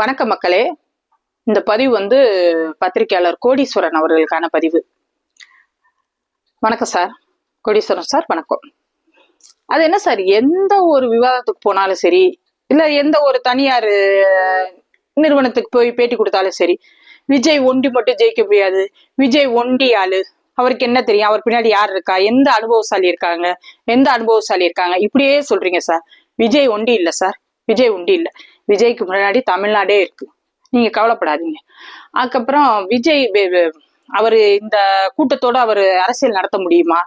வணக்கம் மக்களே. இந்த பதிவு வந்து பத்திரிகையாளர் கோடீஸ்வரன் அவர்களுக்கான பதிவு. வணக்கம் சார். கோடீஸ்வரன் சார் வணக்கம். அது என்ன சார் எந்த ஒரு விவாதத்துக்கு போனாலும் சரி இல்ல எந்த ஒரு தனியார் நிறுவனத்துக்கு போய் பேட்டி கொடுத்தாலும் சரி விஜய் ஒண்டி மட்டும் ஜெயிக்க முடியாது. விஜய் ஒண்டி ஆளு. அவருக்கு என்ன தெரியும்? அவர் பின்னாடி யார் இருக்கா? எந்த அனுபவசாலி இருக்காங்க? எந்த அனுபவசாலி இருக்காங்க? இப்படியே சொல்றீங்க சார். விஜய் ஒண்டி இல்ல சார். விஜய் உண்டு இல்ல. விஜய்க்கு முன்னாடி தமிழ்நாடே இருக்கு. நீங்க கவலைப்படாதீங்க. அதுக்கப்புறம் விஜய் அவர் அவரு இந்த கூட்டத்தோட அவர் அரசியல் நடத்த முடியுமா?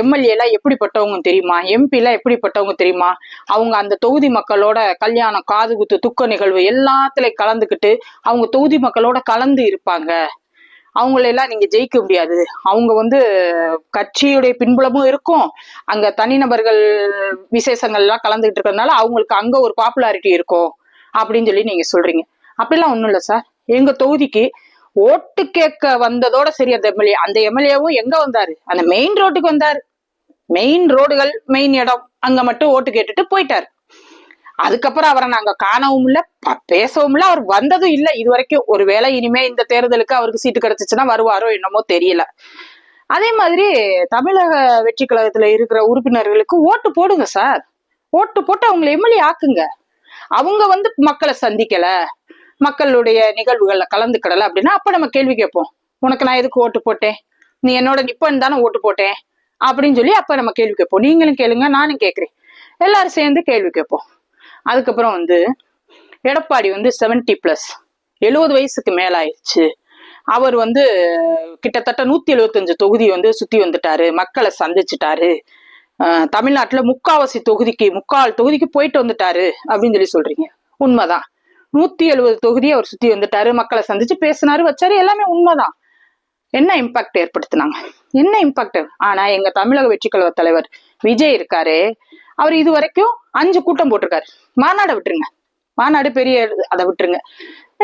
எம்எல்ஏ எல்லாம் எப்படிப்பட்டவங்க தெரியுமா? எம்பி எல்லாம் எப்படிப்பட்டவங்க தெரியுமா? அவங்க அந்த தொகுதி மக்களோட கல்யாணம் காது குத்து துக்க நிகழ்வு எல்லாத்துலயும் கலந்துக்கிட்டு அவங்க தொகுதி மக்களோட கலந்து இருப்பாங்க. அவங்களெல்லாம் நீங்க ஜெயிக்க முடியாது. அவங்க வந்து கட்சியுடைய பின்புலமும் இருக்கும். அங்க தனிநபர்கள் விசேஷங்கள் எல்லாம் கலந்துகிட்டு இருக்கிறதுனால அவங்களுக்கு அங்க ஒரு பாப்புலாரிட்டி இருக்கும் அப்படின்னு சொல்லி நீங்க சொல்றீங்க. அப்படிலாம் ஒண்ணும் இல்ல சார். எங்க தொகுதிக்கு ஓட்டு கேட்க வந்ததோட சரி அந்த எம்எல்ஏ அந்த எம்எல்ஏவும் எங்க வந்தாரு? அந்த மெயின் ரோட்டுக்கு வந்தாரு. மெயின் ரோடுகள் மெயின் இடம் அங்க மட்டும் ஓட்டு கேட்டுட்டு போயிட்டாரு. அதுக்கப்புறம் அவரை நாங்க காணவும் இல்ல பேசவும் இல்ல. அவர் வந்ததும் இல்ல இது வரைக்கும் ஒருவேளை இனிமே இந்த தேர்தலுக்கு அவருக்கு சீட்டு கிடைச்சிச்சுன்னா வருவாரோ என்னமோ தெரியல. அதே மாதிரி தமிழக வெற்றி கழகத்துல இருக்கிற உறுப்பினர்களுக்கு ஓட்டு போடுங்க சார். ஓட்டு போட்டு அவங்களை எம்எல்ஏ ஆக்குங்க. அவங்க வந்து மக்களை சந்திக்கல. மக்களுடைய நிகழ்வுகள்ல கலந்துக்கிடல அப்படின்னா அப்ப நம்ம கேள்வி கேட்போம். உனக்கு நான் எதுக்கு ஓட்டு போட்டேன்? நீ என்னோட நிப்பன் தானே ஓட்டு போட்டேன்? அப்படின்னு சொல்லி அப்ப நம்ம கேள்வி கேட்போம். நீங்களும் கேளுங்க நானும் கேட்கிறேன். எல்லாரும் சேர்ந்து கேள்வி கேட்போம். அதுக்கப்புறம் வந்து எடப்பாடி வந்து 70 பிளஸ் எழுபது வயசுக்கு மேல ஆயிடுச்சு அவர் வந்து கிட்டத்தட்ட நூத்தி எழுபத்தஞ்சு தொகுதி வந்து சுத்தி வந்துட்டாரு மக்களை சந்திச்சுட்டாரு. அஹ் தமிழ்நாட்டுல முக்காவாசி தொகுதிக்கு முக்கால் தொகுதிக்கு போயிட்டு வந்துட்டாரு அப்படின்னு சொல்லி சொல்றீங்க. உண்மைதான். நூத்தி எழுபது தொகுதி அவர் சுத்தி வந்துட்டாரு மக்களை சந்திச்சு பேசினாரு வச்சாரு எல்லாமே உண்மைதான். என்ன இம்பாக்ட் ஏற்படுத்தினாங்க? என்ன இம்பாக்ட் ஆனா எங்க தமிழக வெற்றி கழக தலைவர் விஜய் இருக்காரு. அவர் இது வரைக்கும் அஞ்சு கூட்டம் போட்டிருக்காரு. மாநாடை விட்டுருங்க. மாநாடு பெரிய அதை விட்டுருங்க.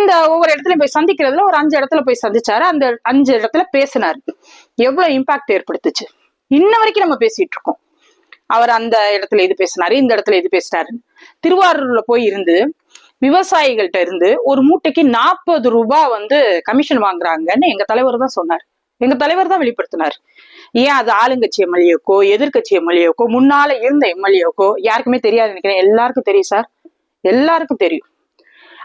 இந்த ஒவ்வொரு இடத்துலயும் போய் சந்திக்கிறதுல ஒரு அஞ்சு இடத்துல போய் சந்திச்சாரு. அந்த அஞ்சு இடத்துல பேசினாரு. எவ்வளவு இம்பாக்ட் ஏற்படுத்துச்சு. இன்ன வரைக்கும் நம்ம பேசிட்டு இருக்கோம். அவர் அந்த இடத்துல இது பேசினாரு இந்த இடத்துல இது பேசினாரு திருவாரூர்ல போய் இருந்து விவசாயிகள்கிட்ட இருந்து ஒரு மூட்டைக்கு நாற்பது ரூபாய் வந்து கமிஷன் வாங்குறாங்கன்னு எங்க தலைவர் தான் சொன்னார். எங்க தலைவர் தான் வெளிப்படுத்தினார். ஏன் அது ஆளுங்கட்சி எம்எல்ஏக்கோ எதிர்க்கட்சி எம்எல்ஏக்கோ முன்னால இருந்த எம்எல்ஏக்கோ யாருக்குமே தெரியாது நினைக்கிறேன். எல்லாருக்கும் தெரியும் சார். எல்லாருக்கும் தெரியும்.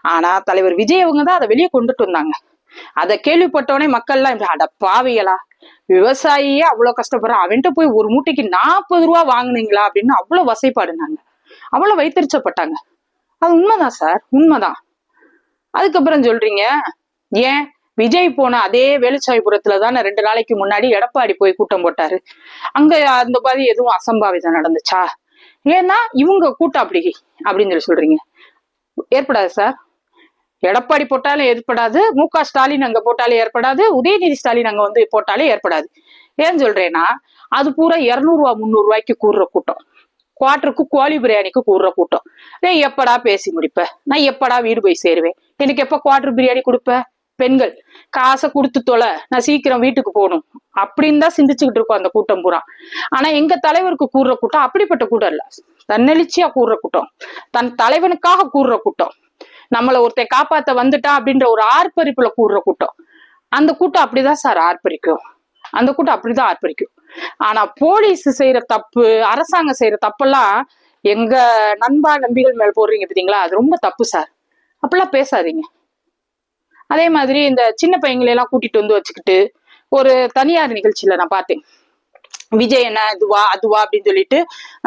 ஆனா தலைவர் விஜய் அவங்க தான் அதை வெளியே கொண்டுட்டு வந்தாங்க. அதை கேள்விப்பட்டவனே மக்கள்லாம் இப்படி, அட பாவியலா விவசாயியே அவ்வளவு கஷ்டப்படுறான் அவன்கிட்ட போய் ஒரு மூட்டைக்கு நாற்பது ரூபா வாங்குனீங்களா அப்படின்னு அவ்வளவு வசைப்பாடுனாங்க. அவ்வளவு வைத்தறிச்சப்பட்டாங்க. அது உண்மைதான் சார். உண்மைதான். அதுக்கப்புறம் சொல்றீங்க ஏன் விஜய் போன அதே வேலுச்சாய்புரத்துல தானே ரெண்டு நாளைக்கு முன்னாடி எடப்பாடி போய் கூட்டம் போட்டாரு. அங்க அந்த மாதிரி எதுவும் அசம்பாவிதம் நடந்துச்சா? ஏன்னா இவங்க கூட்டம் அப்படி அப்படின்னு சொல்லி சொல்றீங்க. ஏற்படாது சார். எடப்பாடி போட்டாலும் ஏற்படாது. மு க ஸ்டாலின் அங்க போட்டாலும் ஏற்படாது. உதயநிதி ஸ்டாலின் அங்க வந்து போட்டாலும் ஏற்படாது. ஏன்னு சொல்றேன்னா அது பூரா இருநூறுவா முந்நூறு ரூபாய்க்கு கூடுற கூட்டம். குவார்டருக்கு கோழி பிரியாணிக்கு கூடுற கூட்டம். நான் எப்படா பேசி முடிப்ப? நான் எப்படா வீடு போய் சேருவேன்? எனக்கு எப்ப குவாட்டர் பிரியாணி கொடுப்பேன் பெண்கள் காசை கொடுத்து தொலை நான் சீக்கிரம் வீட்டுக்கு போகணும். அப்படின்னு தான் சிந்திச்சுக்கிட்டு இருக்கோம் அந்த கூட்டம் பூரா. ஆனா எங்க தலைவருக்கு கூடுற கூட்டம் அப்படிப்பட்ட கூட்டம் இல்ல. தன்னெழுச்சியா கூடுற கூட்டம். தன் தலைவனுக்காக கூடுற கூட்டம். நம்மளை ஒருத்தை காப்பாத்த வந்துட்டா அப்படின்ற ஒரு ஆர்ப்பரிப்புல கூடுற கூட்டம். அந்த கூட்டம் அப்படிதான் சார் ஆர்ப்பரிக்கும். அந்த கூட்டம் அப்படிதான் ஆர்ப்பரிக்கும். ஆனா போலீஸ் செய்யற தப்பு அரசாங்கம் செய்யற தப்பெல்லாம் எங்க நண்பா நம்பிகள் மேல போடுறீங்க பாத்தீங்களா? அது ரொம்ப தப்பு சார். அப்படிலாம் பேசாதீங்க. அதே மாதிரி இந்த சின்ன பையங்களை எல்லாம் கூட்டிட்டு வந்து வச்சுக்கிட்டு ஒரு தனியார் நிகழ்ச்சியில நான் பார்த்தேன். விஜய் என்ன இதுவா அதுவா அப்படின்னு சொல்லிட்டு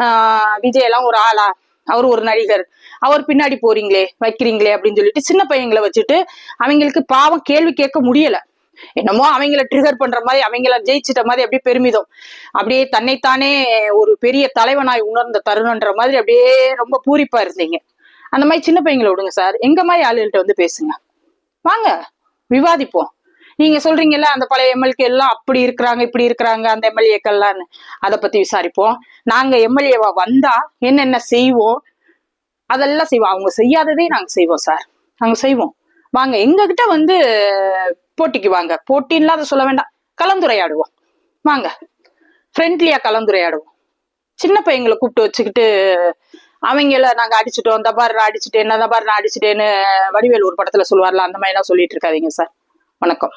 ஆஹ் விஜய் எல்லாம் ஒரு ஆளா? அவர் ஒரு நடிகர். அவர் பின்னாடி போறீங்களே வைக்கிறீங்களே அப்படின்னு சொல்லிட்டு சின்ன பையங்களை வச்சுட்டு அவங்களுக்கு பாவம் கேள்வி கேட்க முடியல. என்னமோ அவங்கள ட்ரிகர் பண்ற மாதிரி அவங்கள ஜெயிச்சிட்ட மாதிரி அப்படியே பெருமிதம். அப்படியே தன்னைத்தானே ஒரு பெரிய தலைவனாய் உணர்ந்த தருணன்ற மாதிரி அப்படியே ரொம்ப பூரிப்பா இருந்தீங்க. அந்த மாதிரி சின்ன பையங்களை விடுங்க சார். எங்க மாதிரி ஆளுகள்கிட்ட வந்து பேசுங்க. வாங்க விவாதிப்போம். நீங்க சொல்றீங்கல்ல அந்த பழைய எம்எல்ஏ எல்லாம் அப்படி இருக்கிறாங்க இப்படி இருக்கிறாங்க அந்த எம்எல்ஏக்கள்லாம்னு அதை பத்தி விசாரிப்போம். நாங்க எம்எல்ஏவா வந்தா என்னென்ன செய்வோம்? அதெல்லாம் செய்வோம். அவங்க செய்யாததே நாங்க செய்வோம் சார் நாங்க செய்வோம். வாங்க எங்க கிட்ட வந்து போட்டிக்கு வாங்க. போட்டி இல்லாத சொல்ல வேண்டாம். கலந்துரையாடுவோம். வாங்க ஃப்ரெண்ட்லியா கலந்துரையாடுவோம். சின்ன பையங்களை கூப்பிட்டு வச்சுக்கிட்டு அவங்கள நாங்க அடிச்சிட்டோம். இந்த பாரு நான் அடிச்சிட்டேன். இந்த பாரு நான் அடிச்சிட்டேன்னு வடிவேல் ஒரு படத்துல சொல்லுவார்ல அந்த மாதிரி எல்லாம் சொல்லிட்டு இருக்காதீங்க சார். வணக்கம்.